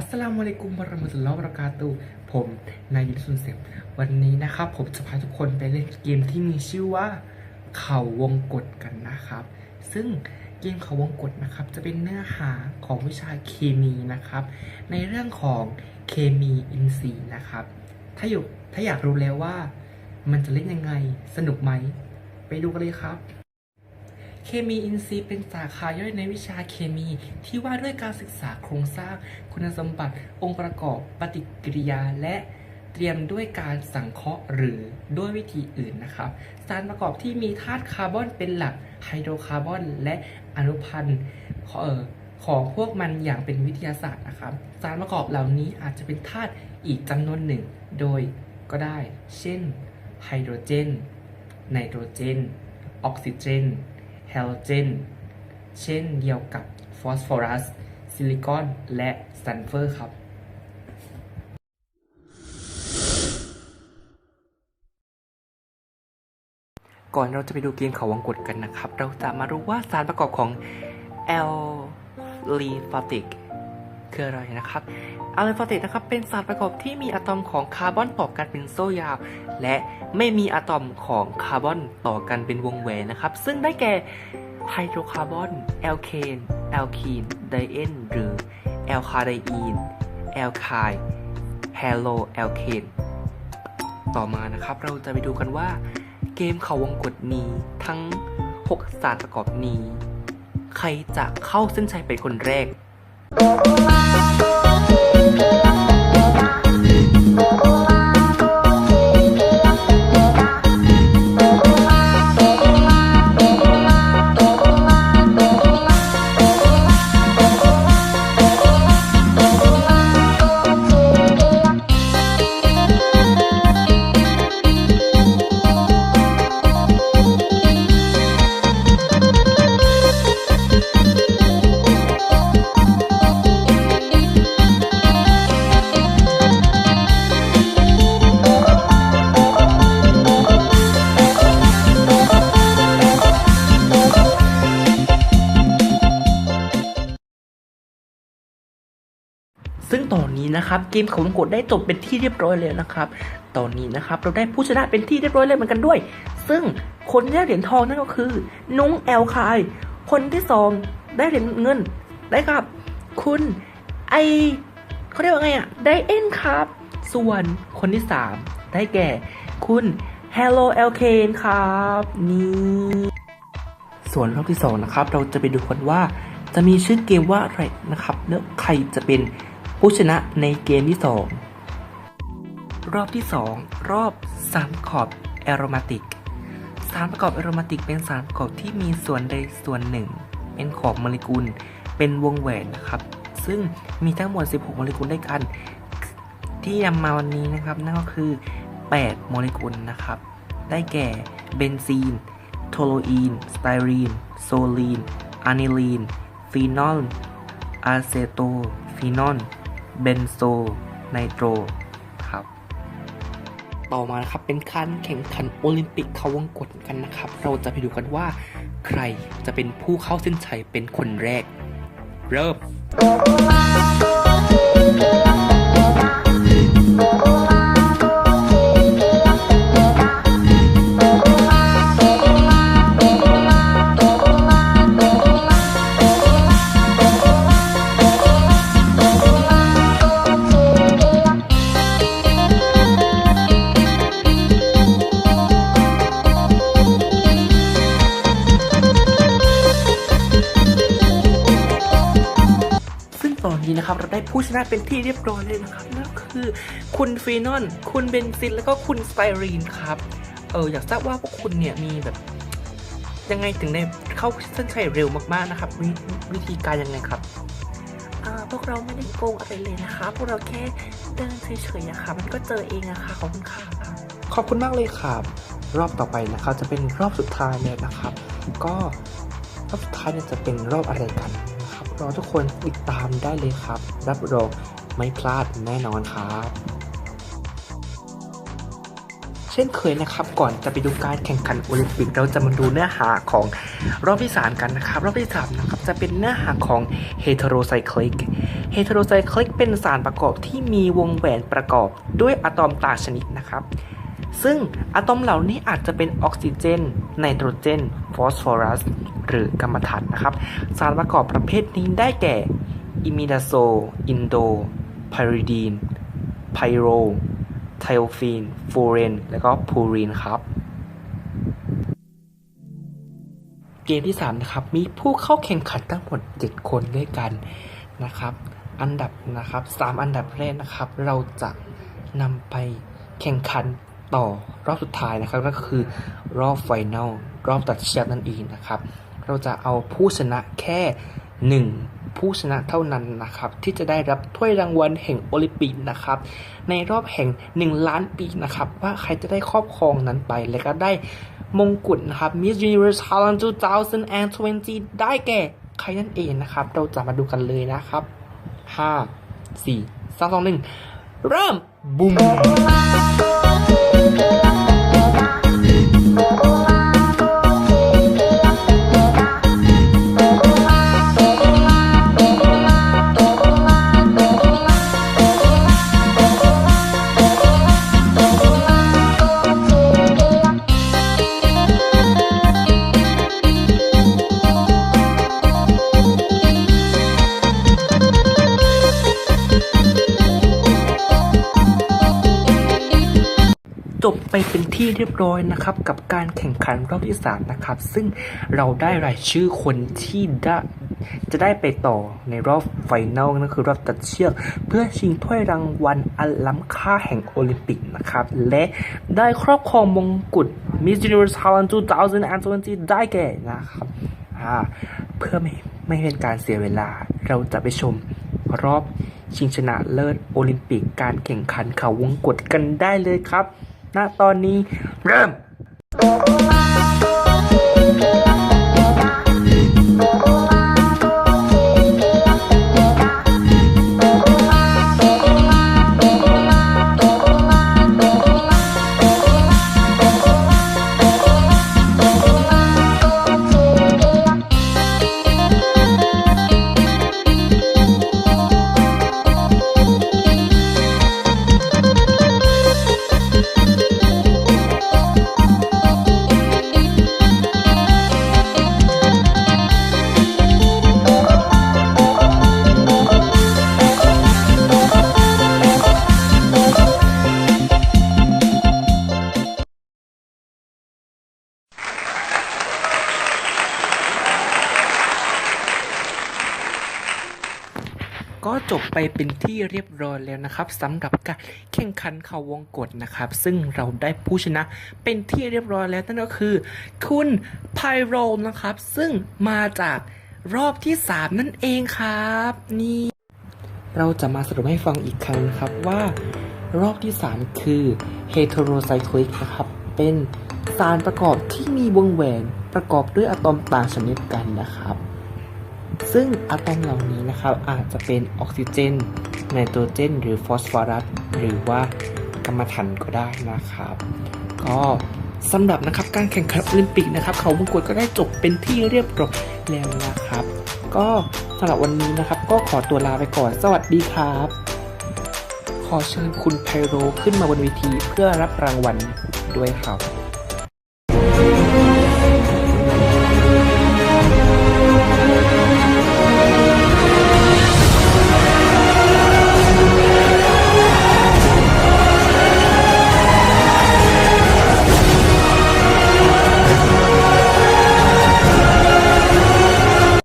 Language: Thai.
อัสสลามุอะลัยกุมวะเระมะตุลลอวะบรากาตุฮ์ผมนายยุทธสุนเสียงวันนี้นะครับผมจะพาทุกคนไปเล่นเกมที่มีชื่อว่า เขาวงกฏกันนะครับ ซึ่งเกมเขาวงกฏนะครับ จะเป็นเนื้อหาของวิชาเคมีนะครับ ในเรื่องของเคมีอินทรีย์นะครับ ถ้าอยู่ถ้าอยากรู้แล้วว่า มันจะเล่นยังไงสนุกไหม ไปดูกันเลยครับ เคมีอินทรีย์เป็นสาขาย่อยในวิชาเคมี ที่ว่าด้วยการศึกษาโครงสร้าง คุณสมบัติ องค์ประกอบปฏิกิริยาและเตรียมด้วยการสังเคราะห์หรือด้วยวิธีอื่นนะครับ สารประกอบที่มีธาตุคาร์บอนเป็นหลักไฮโดรคาร์บอนและอนุพันธ์เอ่อของพวกมันอย่างเป็นวิทยาศาสตร์นะครับ สารประกอบเหล่านี้อาจจะเป็นธาตุอีกจำนวนหนึ่ง โดยก็ได้ เช่นไฮโดรเจนไนโตรเจน ออกซิเจน ฮลเจน เช่นเดียวกับฟอสฟอรัส ซิลิคอน และซัลเฟอร์ครับก่อนเราจะไปดูเกมเขาวงกฏกันนะครับ เราจะมารู้ว่าสารประกอบของแอลลีฟอติก คืออะไรนะครับอลลีฟาติกนะครับเป็นสารประกอบที่มีอะตอมของคาร์บอนต่อกันเป็นโซ่ยาว และไม่มีอะตอมของคาร์บอนต่อกันเป็นวงแหวนนะครับ ซึ่งได้แก่ไฮโดรคาร์บอนแอลเคนแอลคีนไดเอนหรือแอลคาไดอีนแอลไคแฮโลแอลเคนต่อมานะครับเราจะไปดูกันว่า เกมเขาวงกฏนี้ทั้ง 6 สารประกอบนี้ ใครจะเข้าเส้นชัยเป็นคนแรก ซึ่ นี้นะครับเกมขาวงกฏได้จบเป็นที่เรียบร้อยแล้วนะครับ ตอนนี้นะครับเราได้ผู้ชนะเป็นที่เรียบร้อยแล้วเหมือนกันด้วย ซึ่งคนที่ได้เหรียญทองนั่นก็คือ นุ้งแอลคาย คนที่สองได้เหรียญเงินได้กับ คุณไอเขาเรียกว่าไงอะไดเอ็นครับ ส่วนคนที่สามได้แก่ คุณ Hello l k คนครับนี่ส่วนรอบที่2นะครับ เราจะไปดูกันว่าจะมีชื่อเกมว่าอะไรนะครับ แล้วใครจะเป็น ผู้ชนะในเกมที่ 2 รอบที่ 2 รอบสารประกอบแอโรมาติก สารประกอบแอโรมาติกเป็นสารประกอบที่มีส่วนใดส่วนหนึ่ง เป็นของโมเลกุล เป็นวงแหวนนะครับ ซึ่งมีทั้งหมด 16 โมเลกุลด้วยกัน ที่นำมาวันนี้นะครับ นั่นก็คือ 8 โมเลกุลนะครับ ได้แก่เบนซีน โทโลอีน สไตรีน โซลีนอะนิลีน ฟีนอลอะเซโตฟีนอล เบนโซไนโตรครับ ต่อมานะครับเป็นการแข่งขันโอลิมปิกเขาวงกตกันนะครับ เราจะไปดูกันว่า ใครจะเป็นผู้เข้าเส้นชัยเป็นคนแรก เริ่มาได้ผู้ชนะเป็นที่เรียบร้อยเลยนะครับนั่นก็คือคุณฟีนอนคุณเบนซินแล้วก็คุณสไตรีนครับ เอออยากทราบว่าพวกคุณเนี่ยมีแบบ ยังไงถึงได้เข้าเส้นชัยเร็วมากๆนะครับววิธีการยังไงครับอ่าพวกเราไม่ได้โกงอะไรเลยนะคะ พวกเราแค่เดินเฉยๆอะค่ะมันก็เจอเองอะค่ะขอบคุณค่ะขอบคุณมากเลยครับรอบต่อไปนะครับจะเป็นรอบสุดท้ายเลยนะครับ ก็รอบสุดท้ายเนี่ยจะเป็นรอบอะไรกัน นะครับรอทุกคนติดตามได้เลยครับ รับรองไม่พลาดแน่นอนครับเช่นเคยนะครับก่อนจะไปดูการแข่งขันโอลิมปิกเราจะมาดูเนื้อหาของรอบที่สามกันนะครับ รอบที่สามนะครับจะเป็นเนื้อหาของ heterocyclic เฮเทโรไซคลิกเป็นสารประกอบที่มีวงแหวนประกอบด้วยอะตอมต่างชนิดนะครับ ซึ่งอะตอมเหล่านี้อาจจะเป็นออกซิเจน ไนโตรเจน ฟอสฟอรัส หรือกรรมฐานนะครับ สารประกอบประเภทนี้ได้แก่ อิมิดาโซ อินโด ไพริดีน ไพโร ไทโอฟีน ฟูเรน และก็พูรีนครับเกมที่3นะครับมีผู้เข้าแข่งขันทั้งหมด 7 คนด้วยกันนะครับ อันดับนะครับ 3 อันดับแรกนะครับ เราจะนำไปแข่งขัน ต่อรอบสุดท้ายนะครับก็คือรอบไฟแนลรอบตัดเชือกนั่นเองนะครับ เราจะเอาผู้ชนะแค่ 1 ผู้ชนะเท่านั้นนะครับ ที่จะได้รับถ้วยรางวัลแห่งโอลิมปิกนะครับ ในรอบแห่ง 1 ล้านปีนะครับ ว่าใครจะได้ครอบครองนั้นไป และก็ได้มงกุฎนะครับ Miss Universe Thailand 2020 ได้แก่ใครนั่นเองนะครับ เราจะมาดูกันเลยนะครับ 5 4 3 2 1 เริ่มบุ้ม ที่เรียบร้อยนะครับ กับการแข่งขันรอบที่3นะครับ ซึ่งเราได้รายชื่อคนที่ได้จะได้ไปต่อในรอบไฟนอลนั่นคือรอบตัดเชือก เพื่อชิงถ้วยรางวัลอันล้ำค่าแห่งโอลิมปิกนะครับ และได้ครอบครองมงกุฎ Miss Universe Thailand 2020 ได้แก่นะครับเพื่อไม่ไม่เป็นการเสียเวลา เราจะไปชมรอบชิงชนะเลิศโอลิมปิกการแข่งขันเขาวงกตกันได้เลยครับ ณตอนนี้เริ่ม จบไปเป็นที่เรียบร้อยแล้วนะครับสำหรับการแข่งขันเขาวงกตนะครับ ซึ่งเราได้ผู้ชนะเป็นที่เรียบร้อยแล้วนั่นก็คือ คุณไพโรนะครับ ซึ่งมาจากรอบที่ 3 นั่นเองครับ นี่เราจะมาสรุปให้ฟังอีกครั้งนะครับว่ารอบที่ 3 คือ heterocyclic นะครับ เป็นสารประกอบที่มีวงแหวนประกอบด้วยอะตอมต่างชนิดกันนะครับ ซึ่งอะตอมเหล่านี้นะครับอาจจะเป็นออกซิเจนไนโตรเจน หรือฟอสฟอรัสหรือว่ากรรมฐานก็ได้นะครับ ก็สำหรับนะครับการแข่งขันโอลิมปิกนะครับ เขามงกุฎก็ได้จบเป็นที่เรียบร้อยแล้วนะครับ ก็สำหรับวันนี้นะครับ ก็ขอตัวลาไปก่อน สวัสดีครับ ขอเชิญคุณไพโรขึ้นมาบนเวทีเพื่อรับรางวัลด้วยครับ